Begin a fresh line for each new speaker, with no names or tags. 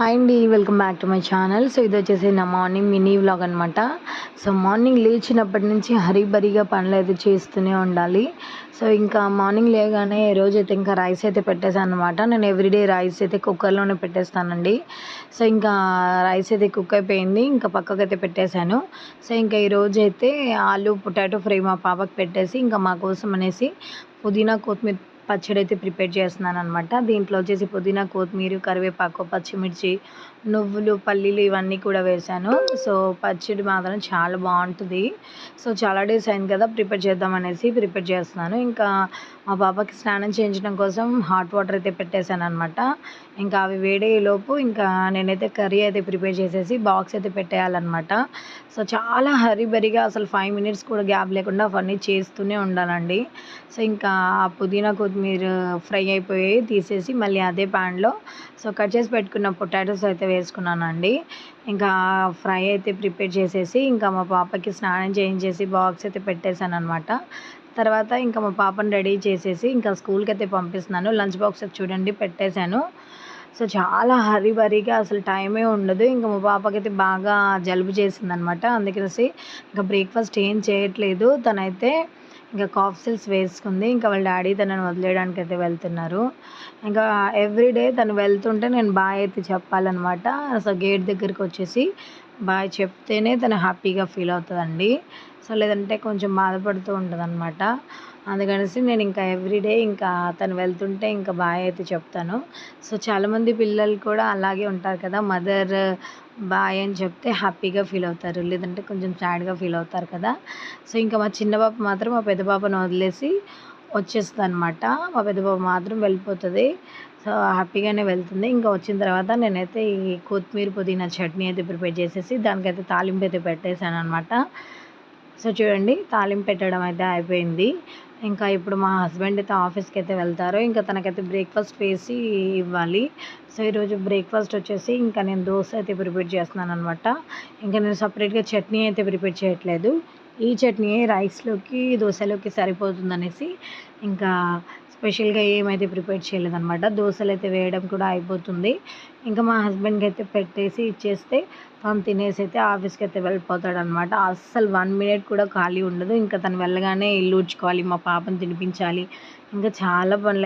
Hi అండి welcome back to my channel so ఇది వచ్చేసి నా మార్నింగ్ మినీ వ్లాగ్ అనమాట సో మార్నింగ్ లేచినప్పటి నుంచి హరీబరీగా పనులు అయితే చేస్తూనే ఉండాలి. సో ఇంకా మార్నింగ్ లేగానే రోజు అయితే ఇంకా రైస్ అయితే పెట్టేశాను అనమాట నేను ఎవ్రీడే రైస్ అయితే కుక్కర్లోనే పెట్టేస్తానండి. సో ఇంకా రైస్ అయితే కుక్ అయిపోయింది. ఇంకా పక్కకు అయితే పెట్టేశాను. సో ఇంకా ఈరోజైతే ఆలు పొటాటో ఫ్రై మా పాపకి పెట్టేసి ఇంకా మా కోసం అనేసి పుదీనా కొత్తిమీర పచ్చడి అయితే ప్రిపేర్ చేస్తున్నాను అనమాట దీంట్లో వచ్చేసి పుదీనా కొత్తిమీర కరివేపాకు పచ్చిమిర్చి నువ్వులు పల్లీలు ఇవన్నీ కూడా వేశాను. సో పచ్చడి మాత్రం చాలా బాగుంటుంది. సో చాలా డేస్ అయింది కదా ప్రిపేర్ చేద్దాం అనేసి ప్రిపేర్ చేస్తున్నాను. ఇంకా మా పాపకి స్నానం చేయించడం కోసం హాట్ వాటర్ అయితే పెట్టేశాను అనమాట ఇంకా అవి వేడేలోపు ఇంకా నేనైతే కర్రీ అయితే ప్రిపేర్ చేసేసి బాక్స్ అయితే పెట్టేయాలన్నమాట. సో చాలా హరిబరిగా అసలు ఫైవ్ మినిట్స్ కూడా గ్యాప్ లేకుండా అవన్నీ చేస్తూనే ఉండాలండి. సో ఇంకా ఆ పుదీనా కొత్తిమీర మీరు ఫ్రై అయిపోయి తీసేసి మళ్ళీ అదే ప్యాన్లో సో కట్ చేసి పెట్టుకున్న పొటాటోస్ అయితే వేసుకున్నానండి. ఇంకా ఫ్రై అయితే ప్రిపేర్ చేసేసి ఇంకా మా పాపకి స్నానం చేయించేసి బాక్స్ అయితే పెట్టేశాను అనమాట తర్వాత ఇంకా మా పాపని రెడీ చేసేసి ఇంకా స్కూల్కి అయితే పంపిస్తున్నాను. లంచ్ బాక్స్ చూడండి పెట్టేశాను. సో చాలా హరిబరిగా అసలు టైమే ఉండదు. ఇంకా మా పాపకైతే బాగా జలుబు చేసిందనమాట అందుకనేసి ఇంకా బ్రేక్ఫాస్ట్ ఏం చేయట్లేదు. తనైతే ఇంకా కాఫ్ సిల్స్ వేసుకుంది. ఇంకా వాళ్ళ డాడీ తనని వదిలేయడానికి అయితే వెళ్తున్నారు. ఇంకా ఎవ్రీడే తను వెళ్తుంటే నేను బాయ్ అయితే చెప్పాలన్నమాట. సో గేట్ దగ్గరికి వచ్చేసి బాయ్ చెప్తేనే తను హ్యాపీగా ఫీల్ అవుతుందండి. సో లేదంటే కొంచెం బాధపడుతూ ఉంటుంది అనమాట అందుకనేసి నేను ఇంకా ఎవ్రీడే ఇంకా తను వెళ్తుంటే ఇంకా బాయ్ అయితే చెప్తాను. సో చాలామంది పిల్లలు కూడా అలాగే ఉంటారు కదా మదర్ బాయ్ అని చెప్తే హ్యాపీగా ఫీల్ అవుతారు. లేదంటే కొంచెం సాడ్గా ఫీల్ అవుతారు కదా. సో ఇంకా మా చిన్న పాప మాత్రం మా పెద్ద పాపను వదిలేసి వచ్చేస్తుంది అనమాట మా పెద్ద పాప మాత్రం వెళ్ళిపోతుంది. సో హ్యాపీగానే వెళ్తుంది. ఇంకా వచ్చిన తర్వాత నేనైతే ఈ కొత్తిమీర పుదీనా చట్నీ అయితే ప్రిపేర్ చేసేసి దానికైతే తాలింపు అయితే పెట్టేశాను అనమాట సో చూడండి తాలింపు పెట్టడం అయితే అయిపోయింది. ఇంకా ఇప్పుడు మా హస్బెండ్ అయితే ఆఫీస్కి అయితే వెళ్తారు. ఇంకా తనకైతే బ్రేక్ఫాస్ట్ వేసి ఇవ్వాలి. సో ఈరోజు బ్రేక్ఫాస్ట్ వచ్చేసి ఇంకా నేను దోశ అయితే ప్రిపేర్ చేస్తున్నాను అనమాట ఇంకా నేను సపరేట్గా చట్నీ అయితే ప్రిపేర్ చేయట్లేదు. ఈ చట్నీ రైస్లోకి దోశలోకి సరిపోతుందనేసి ఇంకా స్పెషల్గా ఏమైతే ప్రిపేర్ చేయలేదన్నమాట. దోశలు అయితే వేయడం కూడా అయిపోతుంది. ఇంకా మా హస్బెండ్కి అయితే పెట్టేసి ఇచ్చేస్తే తను తినేసి అయితే ఆఫీస్కి అయితే వెళ్ళిపోతాడు అనమాట అస్సలు వన్ మినిట్ కూడా ఖాళీ ఉండదు. ఇంకా తను వెళ్ళగానే ఇల్లు ఊడ్చుకోవాలి మా పాపని తినిపించాలి. ఇంకా చాలా పనులు